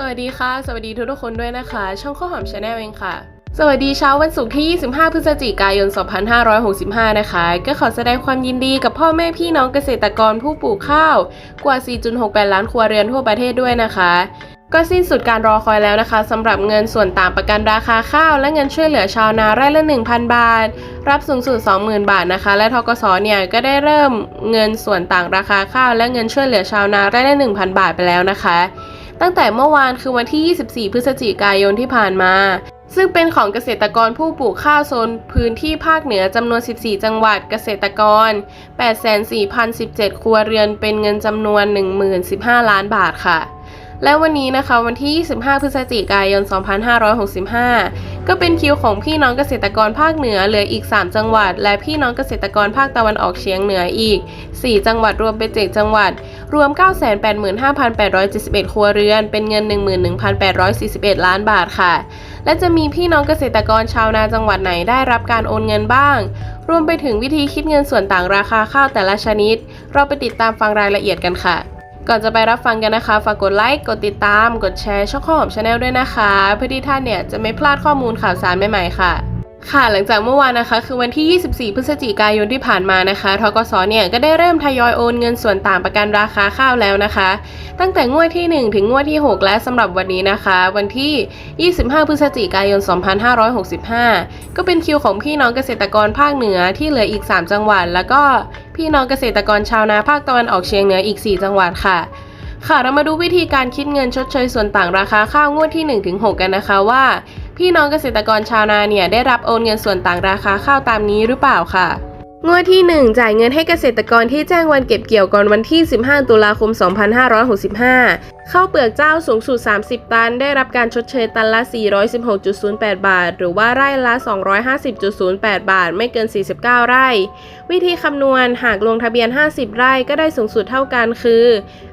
สวัสดีค่ะ สวัสดีทุกทุกคนด้วยนะคะ ช่องข้าวหอมชาแนลเองค่ะ สวัสดีเช้าวันศุกร์ที่ 25 พฤศจิกายน 2565 นะคะ ก็ขอแสดงความยินดีกับพ่อแม่พี่น้องเกษตรกรผู้ปลูกข้าว กว่า 4.68 ล้านครัวเรือนทั่วประเทศด้วยนะคะ ก็สิ้นสุดการรอคอยแล้วนะคะสำหรับเงินส่วนต่างประกันราคาข้าว และเงินช่วยเหลือชาวนาไร่ละ 1,000 บาท รับสูงสุด 20,000 บาทนะคะ และทกสเนี่ยก็ได้เริ่มเงินส่วนต่างราคาข้าว และเงินช่วยเหลือชาวนาไร่ละ 1,000 บาทไปแล้วนะคะ ตั้งแต่เมื่อวานคือวันที่ 24 พฤศจิกายนที่ผ่านมา ซึ่งเป็นของเกษตรกรผู้ปลูกข้าวโซนพื้นที่ภาคเหนือจำนวน 14 จังหวัดเกษตรกร 84,017 ครัวเรือนเป็นเงินจำนวน 10,015 ล้านบาทค่ะ และวันนี้นะคะวันที่ 25 พฤศจิกายน 2565 ก็เป็นคิวของพี่น้องเกษตรกรภาคเหนือเหลืออีก 3 จังหวัด และพี่น้องเกษตรกรภาคตะวันออกเฉียงเหนืออีก 4 จังหวัดรวมเป็น7จังหวัด รวม 985,871 ครัวเรือน เป็นเงิน 11,841 ล้านบาทค่ะ และจะมีพี่น้องเกษตรกรชาวนาจังหวัดไหนได้รับการโอนเงินบ้าง รวมไปถึงวิธีคิดเงินส่วนต่างราคาข้าวแต่ละชนิด เราไปติดตามฟังรายละเอียดกันค่ะ ก่อนจะไปรับฟังกันนะคะ ฝากกดไลค์ กดติดตาม กดแชร์ช่องข้าวหอมชาแนลด้วยนะคะ เพื่อที่ท่านเนี่ยจะไม่พลาดข้อมูลข่าวสารใหม่ๆค่ะ ค่ะหลังจากเมื่อวานนะคะ คือวันที่ 24 พฤศจิกายนที่ผ่านมานะคะทกสเนี่ยก็ได้เริ่มทยอยโอนเงินส่วนต่างประกันราคาข้าวแล้วนะคะ ตั้งแต่งวดที่ 1 ถึงงวดที่ 6 และสำหรับวันนี้นะคะ วันที่ 25 พฤศจิกายน 2565 ก็เป็นคิวของพี่น้องเกษตรกรภาคเหนือที่เหลืออีก 3 จังหวัด แล้วก็พี่น้องเกษตรกรชาวนาภาคตะวันออกเฉียงเหนืออีก 4 จังหวัดค่ะค่ะเรามาดูวิธีการคิดเงินชดเชยส่วนต่างราคาข้าวงวดที่ 1-6 กันนะคะว่า พี่น้องเกษตรกรชาวนาเนี่ยได้รับโอนเงินส่วนต่างราคาข้าวตามนี้หรือเปล่าค่ะงวดที่ 1 จ่ายเงินให้เกษตรกรที่แจ้งวันเก็บเกี่ยวก่อนวันที่ 15 ตุลาคม 2565 ข้าวเปลือกเจ้าสูงสุด 30 ตัน ได้รับการชดเชยตันละ 416.08 บาท หรือว่าไร่ละ 250.08 บาท ไม่เกิน 49 ไร่ วิธีคำนวณหากลงทะเบียน 50 ไร่ก็ได้สูงสุดเท่ากันคือ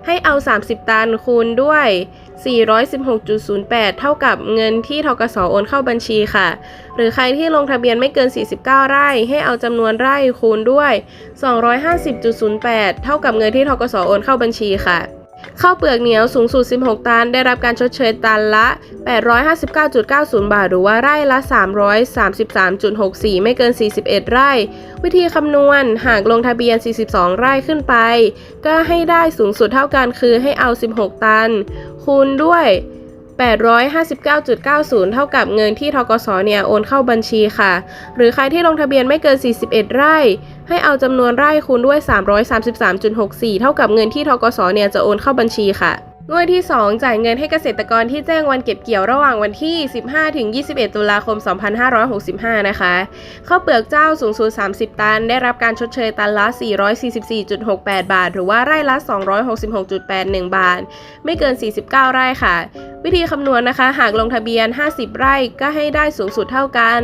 ให้เอา 30 ตันคูณด้วย 416.08 เท่ากับเงินที่ทกสโอนเข้าบัญชีค่ะ หรือใครที่ลงทะเบียนไม่เกิน 49 ไร่ ให้เอาจำนวนไร่คูณด้วย 250.08 เท่ากับเงินที่ทกสโอนเข้าบัญชีค่ะ ข้าวเปลือกเหนียวสูงสุด 16 ตัน ได้รับการชดเชยตันละ 859.90 บาท หรือว่าไร่ละ 333.64 ไม่เกิน 41 ไร่ วิธีคำนวณ หากลงทะเบียน 42 ไร่ขึ้นไป ก็ให้ได้สูงสุดเท่ากันคือให้เอา 16 ตัน คูณด้วย 859.90 เท่ากับเงินที่ทกสเนี่ยโอนเข้าบัญชีค่ะ หรือใครที่ลงทะเบียนไม่เกิน 41 ไร่ ให้เอาจำนวนไร่คูณด้วย 333.64 เท่ากับเงินที่ทกสเนี่ยจะโอนเข้าบัญชีค่ะ งวดที่ 2 จ่ายเงินให้เกษตรกรที่แจ้งวันเก็บเกี่ยวระหว่างวันที่ 15 ถึง 21 ตุลาคม 2565 นะคะ ข้าวเปลือกเจ้าสูงสุด30 ตัน ได้รับการชดเชยตันละ 444.68 บาท หรือว่าไร่ละ 266.81 บาท ไม่เกิน 49 ไร่ค่ะ วิธีคำนวณนะคะ หากลงทะเบียน 50 ไร่ก็ให้ได้สูงสุดเท่ากัน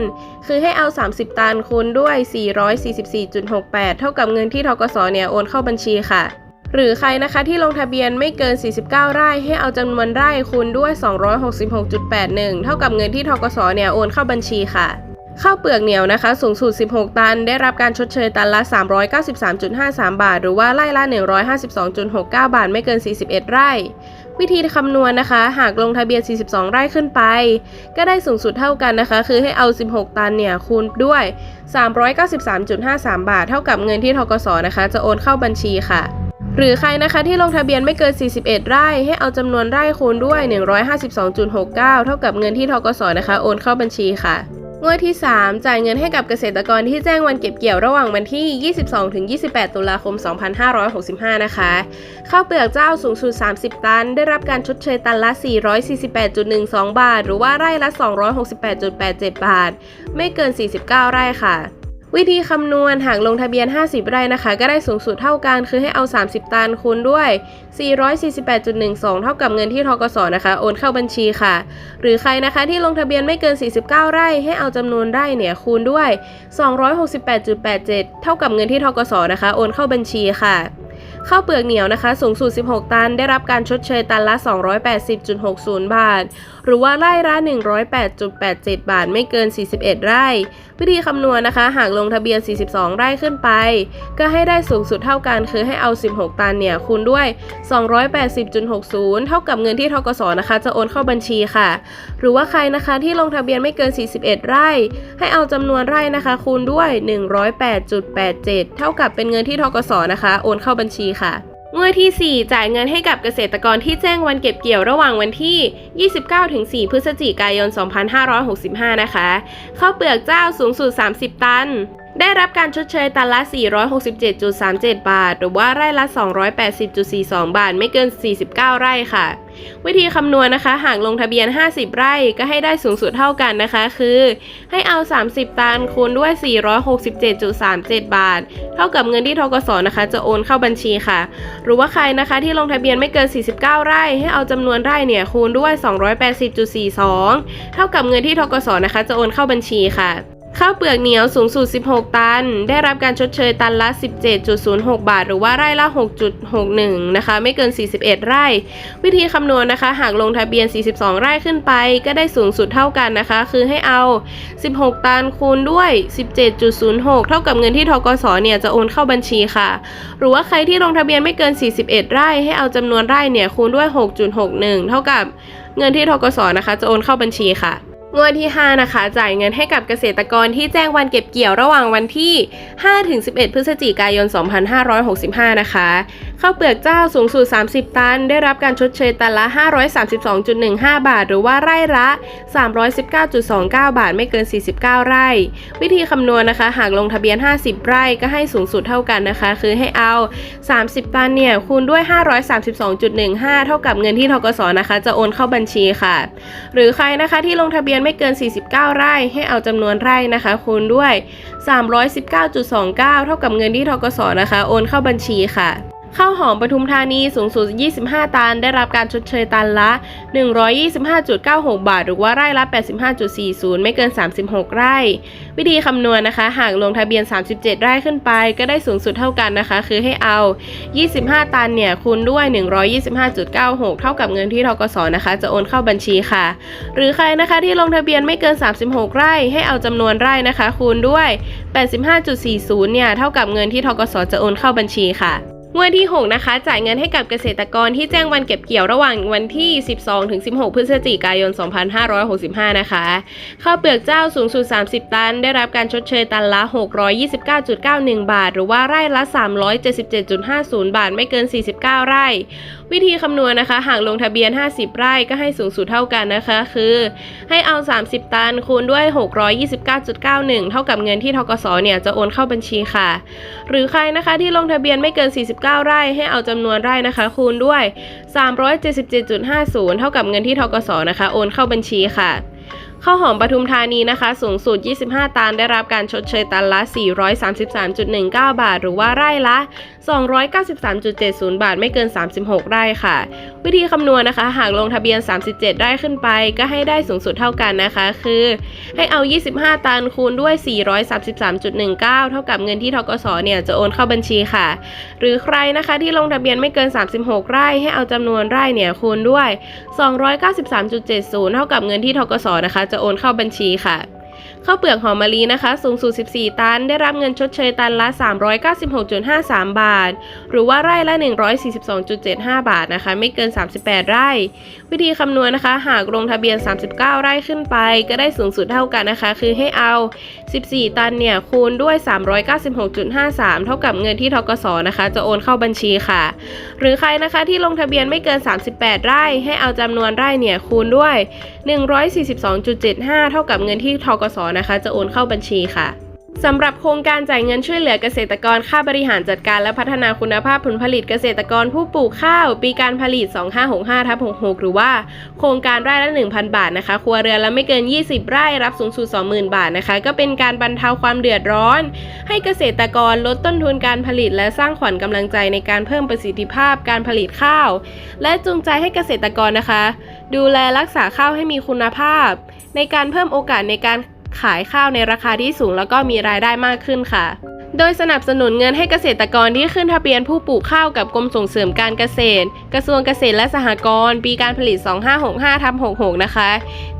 คือให้เอา 30 ตันคูณด้วย 444.68 เท่ากับเงินที่ทกสเนี่ยโอนเข้าบัญชีค่ะ หรือใครนะคะที่ลงทะเบียนไม่เกิน 49 ไร่ ให้เอาจำนวนไร่คูณด้วย 266.81 เท่ากับเงินที่ทกสเนี่ยโอนเข้าบัญชีค่ะ ข้าวเปลือกเหนียวนะคะ สูงสุด 16 ตัน ได้รับการชดเชยตันละ 393.53 บาท หรือว่าไร่ละ 152.69 บาทไม่เกิน 41 ไร่ วิธีคำนวณนะคะ หากลงทะเบียน 42 ไร่ขึ้นไป ก็ได้สูงสุดเท่ากันนะคะ คือให้เอา 16 ตันเนี่ยคูณด้วย 393.53 บาท เท่ากับเงินที่ทกสนะคะ จะโอนเข้าบัญชีค่ะ หรือใครนะคะที่ลงทะเบียนไม่เกิน 41 ไร่ ให้เอาจำนวนไร่คูณด้วย 152.69 เท่ากับเงินที่ทกสนะคะ โอนเข้าบัญชีค่ะงวดที่ 3 จ่ายเงินให้กับเกษตรกรที่แจ้งวันเก็บเกี่ยวระหว่างวันที่ 22-28 ตุลาคม 2565 นะคะ ข้าวเปลือกเจ้าสูงสุด 30 ตัน ได้รับการชดเชยตันละ 448.12 บาท หรือว่าไร่ละ 268.87 บาท ไม่เกิน 49 ไร่ค่ะ วิธีคำนวณหากลงทะเบียน 50 ไร่นะคะ ก็ได้สูงสุดเท่ากัน คือให้เอา 30 ตันคูณด้วย 448.12 เท่ากับเงินที่ทกสนะคะ โอนเข้าบัญชีค่ะ หรือใครนะคะที่ลงทะเบียนไม่เกิน 49 ไร่ ให้เอาจำนวนไร่เนี่ยคูณด้วย 268.87 เท่ากับเงินที่ทกสนะคะ โอนเข้าบัญชีค่ะ ข้าวเปลือกเหนียวนะคะ สูงสุด 16 ตัน ได้รับการชดเชยตันละ 280.60 บาท หรือว่าไร่ละ 108.87 บาท ไม่เกิน 41 ไร่ วิธีคำนวณนะคะ หากลงทะเบียน 42 ไร่ขึ้นไป ก็ให้ได้สูงสุดเท่ากันคือให้เอา 16 ตันเนี่ยคูณด้วย 280.60 เท่ากับเงินที่ทกสนะคะ จะโอนเข้าบัญชีค่ะ หรือว่าใครนะคะที่ลงทะเบียนไม่เกิน 41 ไร่ ให้เอาจำนวนไร่นะคะ คูณด้วย 108.87 เท่ากับเป็นเงินที่ทกสนะคะ โอนเข้าบัญชีค่ะงวดที่ 4 จ่ายเงินให้กับเกษตรกรที่แจ้งวันเก็บเกี่ยวระหว่างวันที่ 29-4 พฤศจิกายน 2565 นะคะ ข้าวเปลือกเจ้าสูงสุด 30 ตัน ได้รับการชดเชยตันละ 467.37 บาท หรือว่าไร่ละ 280.42 บาท ไม่เกิน 49 ไร่ค่ะ วิธีคำนวณนะคะ หากลงทะเบียน 50 ไร่ก็ให้ได้สูงสุดเท่ากันนะคะ คือ ให้เอา 30 ตันคูณด้วย 467.37 บาท เท่ากับเงินที่ทกสนะคะ จะโอนเข้าบัญชีค่ะ หรือว่าใครนะคะที่ลงทะเบียนไม่เกิน 49 ไร่ ให้เอาจำนวนไร่เนี่ยคูณด้วย 280.42 เท่ากับเงินที่ทกสนะคะ จะโอนเข้าบัญชีค่ะ ข้าวเปลือกเหนียวสูงสุด 16 ตัน ได้รับการชดเชยตันละ 17.06 บาท หรือว่าไร่ละ 6.61 นะคะ ไม่เกิน 41 ไร่ วิธีคำนวณนะคะ หากลงทะเบียน 42 ไร่ขึ้นไป ก็ได้สูงสุดเท่ากันนะคะ คือให้เอา 16 ตันคูณด้วย 17.06 เท่ากับเงินที่ทกสเนี่ยจะโอนเข้าบัญชีค่ะ หรือว่าใครที่ลงทะเบียนไม่เกิน 41 ไร่ ให้เอาจำนวนไร่เนี่ยคูณด้วย 6.61 เท่ากับเงินที่ทกสนะคะ จะโอนเข้าบัญชีค่ะ งวดที่ 5 นะคะ จ่ายเงินให้กับเกษตรกรที่แจ้งวันเก็บเกี่ยวระหว่างวันที่ 5-11 พฤศจิกายน 2565 นะคะ ข้าวเปลือกเจ้าสูงสุด 30 ตัน ได้รับการชดเชยตันละ 532.15 บาท หรือว่าไร่ละ 319.29 บาทไม่เกิน 49 ไร่ วิธีคำนวณนะคะ หากลงทะเบียน 50 ไร่ก็ให้สูงสุดเท่ากันนะคะ คือให้เอา 30 ตันเนี่ยคูณด้วย 532.15 เท่ากับเงินที่ทกสนะคะ จะโอนเข้าบัญชีค่ะ หรือใครนะคะที่ลงทะเบียนไม่เกิน 49 ไร่ให้เอาจำนวนไร่นะคะคูณด้วย 319.29 เท่ากับเงินที่ทกสนะคะ โอนเข้าบัญชีค่ะ ข้าวหอมปทุมธานีสูงสุด 25 ตัน ได้รับการชดเชยตันละ 125.96 บาท หรือว่าไร่ละ 85.40 ไม่เกิน 36 ไร่ วิธีคำนวณนะคะ หากลงทะเบียน 37 ไร่ขึ้นไป ก็ได้สูงสุดเท่ากันนะคะ คือให้เอา 25 ตันเนี่ยคูณด้วย 125.96 เท่ากับเงินที่ทกสนะคะ จะโอนเข้าบัญชีค่ะ หรือใครนะคะที่ลงทะเบียนไม่เกิน 36 ไร่ ให้เอาจำนวนไร่นะคะ คูณด้วย 85.40 เนี่ยเท่ากับเงินที่ทกสจะโอนเข้าบัญชีค่ะ งวดที่ 6 นะคะ จ่ายเงินให้กับเกษตรกรที่แจ้งวันเก็บเกี่ยวระหว่างวันที่ 12 ถึง 16 พฤศจิกายน 2565 นะคะข้าวเปลือกเจ้าสูงสุด 30 ตัน ได้รับการชดเชยตันละ 629.91 บาท หรือว่าไร่ละ 377.50 บาท ไม่เกิน 49 ไร่ วิธีคำนวณนะคะ หากลงทะเบียน 50 ไร่ก็ให้สูงสุดเท่ากันนะคะ คือ ให้เอา 30 ตันคูณด้วย 629.91 เท่ากับเงินที่ทกสเนี่ยจะโอนเข้าบัญชีค่ะ หรือใครนะคะที่ลงทะเบียนไม่เกิน 49 ไร่ ให้เอาจำนวนไร่นะคะ คูณด้วย 377.50 เท่ากับเงินที่ทกสนะคะ โอนเข้าบัญชีค่ะข้าวหอมปทุมธานีนะคะ สูงสุด 25 ตันได้รับการชดเชยตันละ 433.19 บาท หรือว่าไร่ละ 293.70 บาทไม่เกิน 36 ไร่ค่ะ วิธีคำนวณนะคะ หากลงทะเบียน 37 ไร่ขึ้นไป ก็ให้ได้สูงสุดเท่ากันนะคะ คือ ให้เอา 25 ตันคูณด้วย 433.19 เท่ากับเงินที่ทกสเนี่ยจะโอนเข้าบัญชีค่ะ หรือใครนะคะที่ลงทะเบียนไม่เกิน 36 ไร่ให้เอาจำนวนไร่เนี่ยคูณด้วย 293.70 เท่ากับเงินที่ทกสนะคะ จะโอนเข้าบัญชีค่ะ ข้าวเปลือกหอมมะลินะคะ สูงสุด 14 ตัน ได้รับเงินชดเชยตันละ 396.53 บาท หรือว่าไร่ละ 142.75 บาทนะคะ ไม่เกิน 38 ไร่ วิธีคำนวณนะคะ หากลงทะเบียน 39 ไร่ขึ้นไป ก็ได้สูงสุดเท่ากันนะคะ คือให้เอา 14 ตันเนี่ยคูณด้วย 396.53 เท่ากับเงินที่ทกสนะคะ จะโอนเข้าบัญชีค่ะ หรือใครนะคะที่ลงทะเบียนไม่เกิน 38 ไร่ ให้เอาจำนวนไร่เนี่ยคูณด้วย142.75 เท่ากับเงินที่ทกสนะคะ จะโอนเข้าบัญชีค่ะ สำหรับโครงการจ่ายเงินช่วยเหลือเกษตรกรค่าบริหารจัดการและพัฒนาคุณภาพผลผลิตเกษตรกรผู้ปลูกข้าว ปีการผลิต 2565ทับ66 หรือว่าโครงการไร่ละ 1,000 บาทนะคะ ครัวเรือนละไม่เกิน 20 ไร่รับสูงสุด 20,000 บาทนะคะ ก็เป็นการบรรเทาความเดือดร้อน ให้เกษตรกรลดต้นทุนการผลิต และสร้างขวัญกำลังใจในการเพิ่มประสิทธิภาพการผลิตข้าว และจูงใจให้เกษตรกรนะคะ ดูแลรักษาข้าวให้มีคุณภาพ ในการเพิ่มโอกาสในการ ขายข้าวในราคาที่สูงแล้วก็มีรายได้มากขึ้นค่ะ โดยสนับสนุนเงินให้เกษตรกรที่ขึ้นทะเบียนผู้ปลูกข้าวกับกรมส่งเสริมการเกษตร กระทรวงเกษตรและสหกรณ์ปีการผลิต 2565ทับ66 นะคะ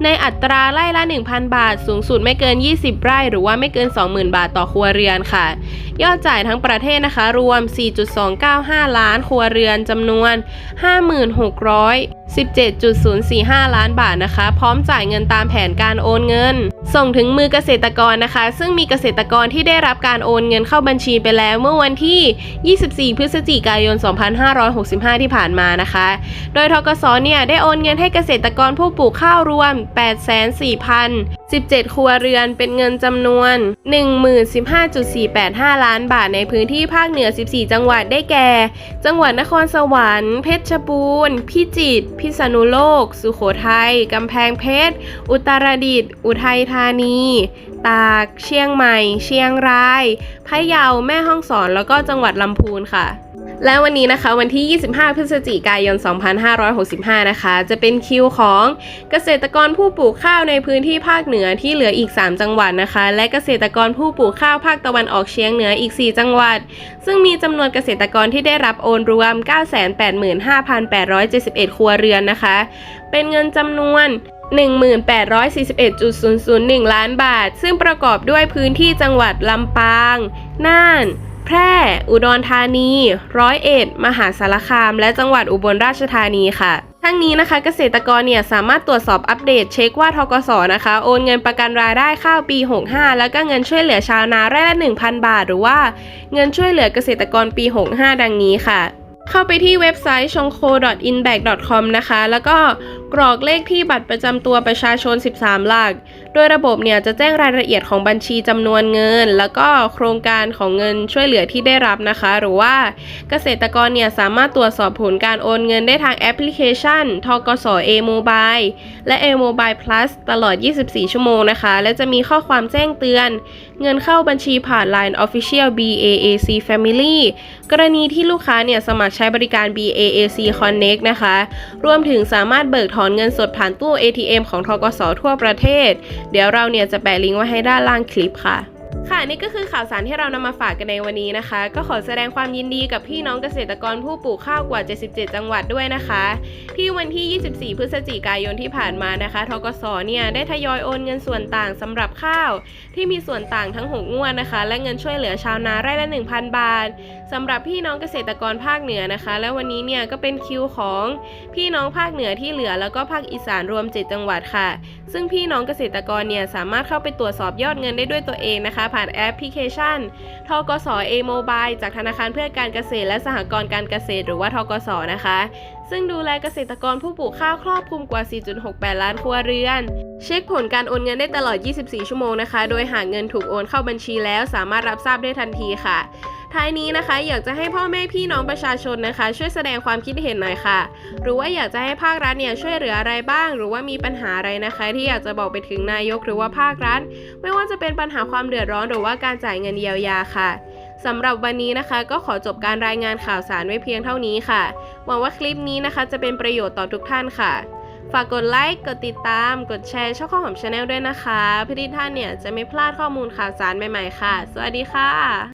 ในอัตราไร่ละ 1,000 บาท สูงสุดไม่เกิน 20 ไร่ หรือว่าไม่เกิน 20,000 บาทต่อครัวเรือนค่ะ ยอดจ่ายทั้งประเทศนะคะ รวม 4.295 ล้านครัวเรือนจำนวน 5617.045 ล้านบาทนะคะ พร้อมจ่ายเงินตามแผนการโอนเงิน ส่งถึงึงมือเกษตรกรนะคะ ซึ่งมีเกษตรกรที่ได้รับการโอนเงินเข้าบัญชีไปแล้วเมื่อวันที่ 24 พฤศจิกายน 2565 ที่ผ่านมานะคะ โดยทกสเนี่ยได้โอนเงินให้เกษตรกรผู้ปลูกข้าวรวม 8,4,017 ครัวเรือนเป็นเงินจำนวน 1015.485 ล้านบาทในพื้นที่ภาคเหนือ 14 จังหวัดได้แก่ จังหวัดนครสวรรค์ เพชรบูรณ์ พิจิตร พิษณุโลก สุโขทัย กำแพงเพชร อุตรดิตถ์ อุทัยธานีตาก เชียงใหม่ เชียงราย พะเยา แม่ฮ่องสอน แล้วก็จังหวัดลำพูนค่ะ และวันนี้นะคะวันที่ 25 พฤศจิกายน 2565 นะคะ จะเป็นคิวของเกษตรกรผู้ปลูกข้าวในพื้นที่ภาคเหนือที่เหลืออีก 3 จังหวัดนะคะ และเกษตรกรผู้ปลูกข้าวภาคตะวันออกเฉียงเหนืออีก 4 จังหวัด ซึ่งมีจำนวนเกษตรกรที่ได้รับโอนรวม 985,871 ครัวเรือนนะคะ เป็นเงินจำนวน 1841.001 ล้านบาท ซึ่งประกอบด้วยพื้นที่จังหวัดลำปาง น่าน แพร่ อุดรธานี ร้อยเอ็ด มหาสารคาม และจังหวัดอุบลราชธานีค่ะทั้งนี้นะคะเกษตรกรเนี่ยสามารถตรวจสอบอัปเดตเช็คว่าทกสนะคะ โอนเงินประกันรายได้ข้าวปี 65 แล้วก็เงินช่วยเหลือชาวนาไร่ละ 1,000 บาท หรือว่าเงินช่วยเหลือเกษตรกรปี 65 ดังนี้ค่ะ เข้าไปที่เว็บไซต์ chongko.inback.com นะคะ แล้วก็ กรอกเลขที่บัตรประจำตัวประชาชน 13 หลัก โดยระบบเนี่ยจะแจ้งรายละเอียดของบัญชีจำนวนเงิน แล้วก็โครงการของเงินช่วยเหลือที่ได้รับนะคะ หรือว่าเกษตรกรเนี่ยสามารถตรวจสอบผลการโอนเงินได้ทางแอปพลิเคชันทกส A Mobile และ A Mobile Plus ตลอด 24 ชั่วโมงนะคะ และจะมีข้อความแจ้งเตือน เงินเข้าบัญชีผ่าน Line Official BAAC Family กรณีที่ลูกค้าเนี่ยสมัครใช้บริการ BAAC Connect นะคะ รวมถึงสามารถเบิกถอนอนเงินสดผ่านตู้ ATM ของทกสทั่วประเทศ เดี๋ยวเราเนี่ยจะแปะลิงก์ไว้ให้ด้านล่างคลิปค่ะค่ะนี่ก็คือข่าวสารที่เรานำมาฝากกันในวันนี้นะคะ ก็ขอแสดงความยินดีกับพี่น้องเกษตรกรผู้ปลูกข้าวกว่า 77 จังหวัดด้วยนะคะ ที่วันที่ 24 พฤศจิกายนที่ผ่านมานะคะทกสเนี่ยได้ทยอยโอนเงินส่วนต่างสำหรับข้าว ที่มีส่วนต่างทั้ง 6 งวดนะคะ และเงินช่วยเหลือชาวนาไร่ละ 1,000 บาท สำหรับพี่น้องเกษตรกรภาคเหนือนะคะ และวันนี้เนี่ยก็เป็นคิวของพี่น้องภาคเหนือที่เหลือแล้วก็ภาคอีสานรวม 7 จังหวัดค่ะ ซึ่งพี่น้องเกษตรกรเนี่ยสามารถเข้าไปตรวจสอบยอดเงินได้ด้วยตัวเองนะคะ ผ่านแอปพลิเคชันทกส A Mobile จากธนาคารเพื่อการเกษตร และสหกรณ์การเกษตร หรือว่าทกสนะคะ ซึ่งดูแลเกษตรกรผู้ปลูกข้าวครอบคลุมกว่า 4.68 ล้านครัวเรือน เช็คผลการโอนเงินได้ตลอด 24 ชั่วโมงนะคะ โดยหากเงินถูกโอนเข้าบัญชีแล้วสามารถรับทราบได้ทันทีค่ะ ท้ายนี้นะคะ อยากจะให้พ่อแม่พี่น้องประชาชนนะคะ ช่วยแสดงความคิดเห็นหน่อยค่ะ หรือว่าอยากจะให้ภาครัฐเนี่ยช่วยเหลืออะไรบ้าง หรือว่ามีปัญหาอะไรนะคะ ที่อยากจะบอกไปถึงนายกหรือว่าภาครัฐ ไม่ว่าจะเป็นปัญหาความเดือดร้อนหรือว่าการจ่ายเงินเยียวยาค่ะสำหรับวันนี้นะคะ ก็ขอจบการรายงานข่าวสารไว้เพียงเท่านี้ค่ะหวังว่าคลิปนี้นะคะ จะเป็นประโยชน์ต่อทุกท่านค่ะ ฝากกดไลค์กดติดตาม กดแชร์ช่องข้าวหอมชาแนลด้วยนะคะเพื่อที่ท่านเนี่ยจะไม่พลาดข้อมูลข่าวสารใหม่ๆค่ะ สวัสดีค่ะ